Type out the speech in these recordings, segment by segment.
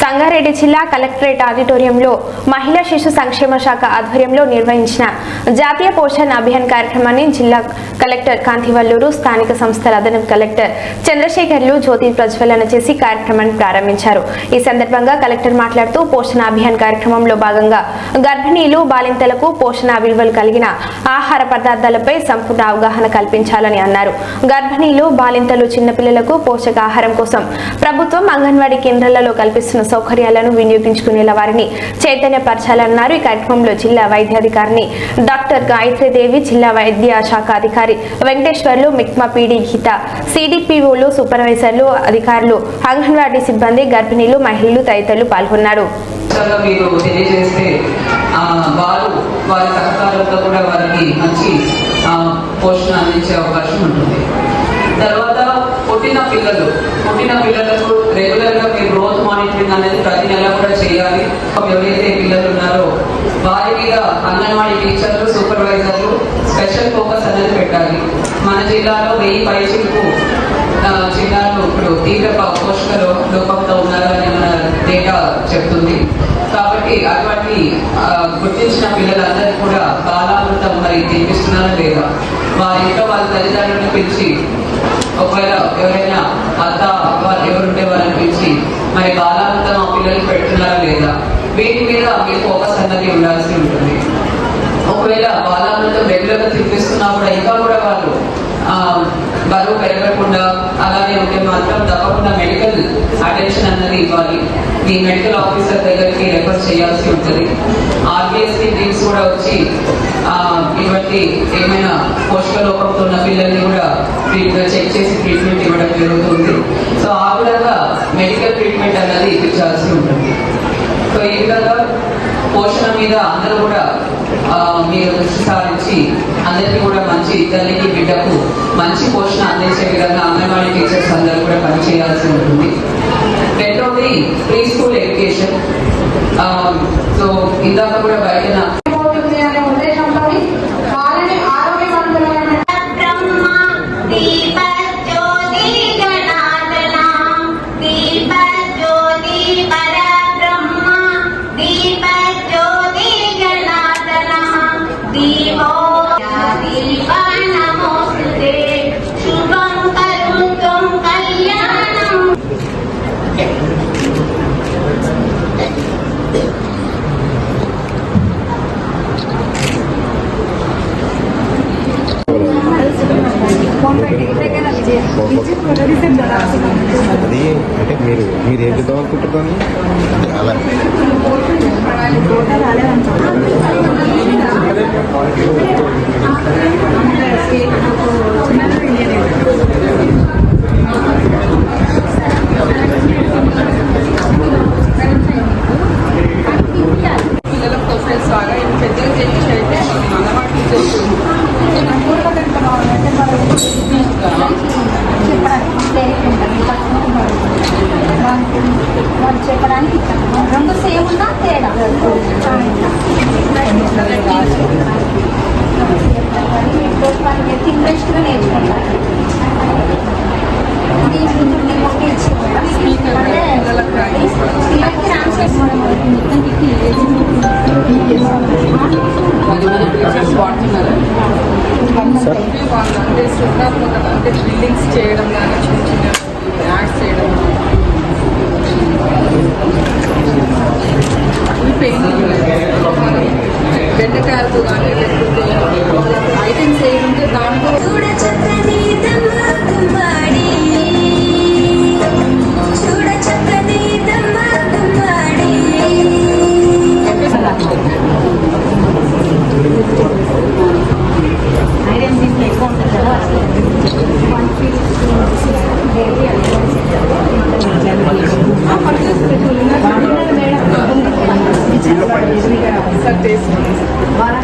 సంగారెడ్డి జిల్లా కలెక్టరేట్ ఆడిటోరియంలో మహిళా శిశు సంక్షేమ శాఖ ఆధ్వర్యంలో నిర్వహించిన జాతీయ పోషణ్ అభియాన్ కార్యక్రమాన్ని జిల్లా కలెక్టర్ కాంతివల్లూరు స్థానిక సంస్థల అదనపు కలెక్టర్ చంద్రశేఖర్లు జ్యోతి ప్రజ్వలన చేసి కార్యక్రమాన్ని ప్రారంభించారు. ఈ సందర్భంగా కలెక్టర్ మాట్లాడుతూ పోషణ అభియాన్ కార్యక్రమంలో భాగంగా గర్భిణీలు బాలింతలకు పోషణ విలువలు కలిగిన ఆహార పదార్థాలపై సంపూర్ణ అవగాహన కల్పించాలని అన్నారు. గర్భిణీలు బాలింతలు చిన్నపిల్లలకు పోషకాహారం కోసం ప్రభుత్వం అంగన్వాడీ కేంద్రాలలో కల్పిస్తున్న సౌకర్యాలను వినియోగించుకునేలా వారిని చైతన్యపరచాలన్నారు. ఈ కార్యక్రమంలో జిల్లా వైద్యాధికారిని డాక్టర్ గాయత్రీదేవి జిల్లా వైద్య శాఖ అధికారి వెంకటేశ్వర్లు మిక్మా పీడీ గీత సిడిపిఓలు సూపర్వైజర్లు అధికారులు అంగన్వాడీ సిబ్బంది గర్భిణీలు మహిళలు తదితరులు పాల్గొన్నారు. మీరు తెలియజేస్తే వారు వారి సహకారంతో కూడా వారికి మంచి పోషణ అందించే అవకాశం ఉంటుంది. పిల్లలు. పుట్టిన పిల్లలకు రెగ్యులర్గా మీరు గ్రోత్ మానిటరింగ్ అనేది ప్రతి నెల కూడా చేయాలి. ఎవరైతే పిల్లలు ఉన్నారో వారి మీద అంగన్వాడీ టీచర్లు సూపర్వైజర్లు స్పెషల్ ఫోకస్ అనేది పెట్టాలి. మన జిల్లాలో వెయ్యి పైచిలకు చిన్నారులు ఇప్పుడు తీవ్ర పోషక లోపంతో ఉన్నారని మన డేటా చెప్తుంది. కాబట్టి అటువంటి గుర్తించిన పిల్లలందరికీ కూడా బాలామృతం మరి తినిపిస్తున్నారా లేదా? వారి ఇంట్లో వాళ్ళ తల్లిదండ్రులను పిలిచి ఒకవేళ ఎవరైనా అత్త వాళ్ళు ఎవరుంటే వాళ్ళని పిలిచి మరి బాలామృతం ఆ పిల్లలు పెడుతున్నారా లేదా? వీటి మీద మీ ఫోకస్ అన్నది ఉండాల్సి ఉంటుంది. ఒకవేళ బాలాంతం రెగ్యులర్గా తినిపిస్తున్నా కూడా ఇంకా కూడా వాళ్ళు ఆ, బరువు పెరగకుండా అలానే ఉంటే మాత్రం తప్పకుండా మెడికల్ అటెన్షన్ అన్నది ఇవ్వాలి. మీ మెడికల్ ఆఫీసర్ దగ్గరికి రెఫర్ చేయాల్సి ఉంటుంది. ఆర్బీఎస్సీ టీమ్స్ కూడా వచ్చి ఆ, ఇటువంటి ఏమైనా పోషక లోపంతో ఉన్న పిల్లల్ని కూడా చెక్ చేసి ట్రీట్మెంట్ ఇవ్వడం జరుగుతుంది. సో ఆ విధంగా మెడికల్ ట్రీట్మెంట్ అన్నది ఇప్పించాల్సి ఉంటుంది. సో ఈ విధంగా పోషణ మీద అందరూ కూడా మీరు దృష్టి సారించి అందరికీ కూడా మంచి తల్లికి బిడ్డకు మంచి పోషణ అందించే విధంగా అంగన్వాడీ టీచర్స్ అందరూ కూడా పనిచేయాల్సి ఉంటుంది. రెండవది ప్రీ స్కూల్ ఎడ్యుకేషన్. సో ఇందాక కూడా బయట అది అంటే మీరు మీరు ఏం చేద్దాం అనుకుంటున్నాను అలా. వాళ్ళు అంటే శ్రద్ధాత్మకత అంటే బిల్డింగ్స్ చేయడం కానీ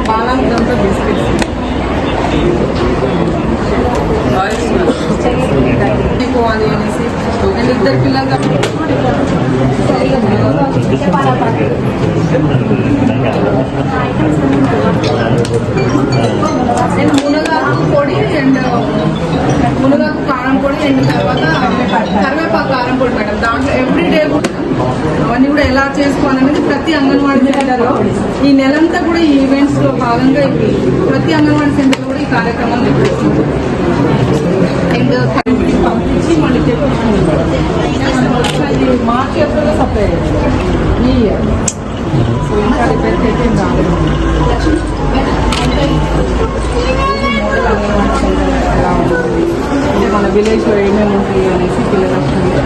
బాలాంతంతో బిస్కెట్స్ పోవాలి అనేసి వీళ్ళిద్దరు పిల్లలు మునగాకు పొడి అండ్ మునగాకు కారం పొడి అండ్ తర్వాత కరివేపాకు కారం పొడి మేడం. దాంట్లో ఎవ్రీ డే అవన్నీ కూడా ఎలా చేసుకోవాలనేది ప్రతి అంగన్వాడీ సెంటర్లో ఈ నెలంతా కూడా ఈ ఈవెంట్స్లో భాగంగా ఇవి ప్రతి అంగన్వాడీ సెంటర్లో కూడా ఈ కార్యక్రమాలు నిర్వహిస్తుంది అండ్ పంపించి మళ్ళీ మార్చి సప్లై ఈ ఇయర్ మన విలేజ్లో ఏమేమి ఉంటాయి అనేసి పిల్లలకు